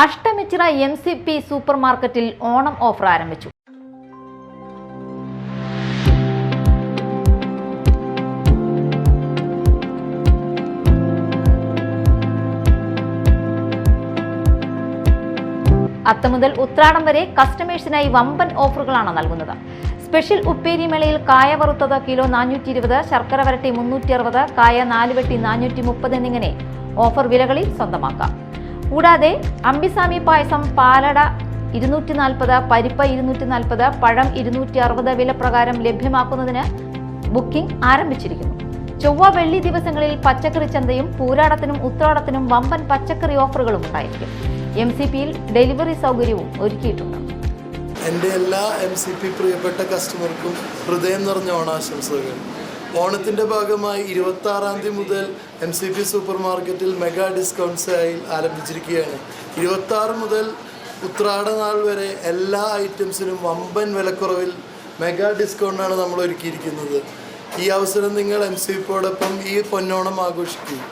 Ashtamichira M C P super മാർക്കറ്റിൽ Onam offer ആരംഭിച്ചു. അത്ത മുതൽ ഉത്രാടം വരെ കസ്റ്റമേഴ്സിനായി വമ്പൻ ഓഫറുകളാണ് നൽകുന്നത്. സ്പെഷ്യൽ ഉപ്പേരി മേളയിൽ കായ വറുത്തത് കിലോ നാനൂറ്റി ഇരുപത് ശർക്കര വരട്ടി മുന്നൂറ്റി അറുപത് കായ നാലുവെട്ടി നാനൂറ്റി മുപ്പത് എന്നിങ്ങനെ ഓഫർ വിലകളിൽ സ്വന്തമാക്കാം. കൂടാതെ അമ്പിസാമി പായസം പാലട ഇരുന്നൂറ്റി നാൽപ്പത് പരിപ്പ് ഇരുന്നൂറ്റി നാൽപ്പത് പഴം ഇരുന്നൂറ്റി അറുപത് വില പ്രകാരം ലഭ്യമാക്കുന്നതിന് ബുക്കിംഗ് ആരംഭിച്ചിരിക്കുന്നു. ചൊവ്വ വെള്ളി ദിവസങ്ങളിൽ പച്ചക്കറി ചന്തയും പൂരാടത്തിനും ഉത്രാടത്തിനും വമ്പൻ പച്ചക്കറി ഓഫറുകളും ഉണ്ടായിരിക്കും. എം സി പിയിൽ ഡെലിവറി സൗകര്യവും ഒരുക്കിയിട്ടുണ്ട്. എന്റെ എല്ലാ എം സി പി പ്രിയപ്പെട്ട കസ്റ്റമർക്കും ഹൃദയം നിറഞ്ഞ ഓണാശംസകൾ. ഓണത്തിന്റെ ഭാഗമായി ഇരുപത്തി ആറാം തീയതി മുതൽ എം സി പി സൂപ്പർ മാർക്കറ്റിൽ മെഗാ ഡിസ്കൗണ്ട് സെയിൽ ആരംഭിച്ചിരിക്കുകയാണ്. ഇരുപത്തി ആറ് മുതൽ ഉത്രാട നാൾ വരെ എല്ലാ ഐറ്റംസിനും വമ്പൻ വിലക്കുറവിൽ മെഗാ ഡിസ്കൗണ്ടാണ് നമ്മൾ ഒരുക്കിയിരിക്കുന്നത് ഈ അവസരം നിങ്ങൾ എം സി പിയോടൊപ്പം ഈ പൊന്നോണം ആഘോഷിക്കും.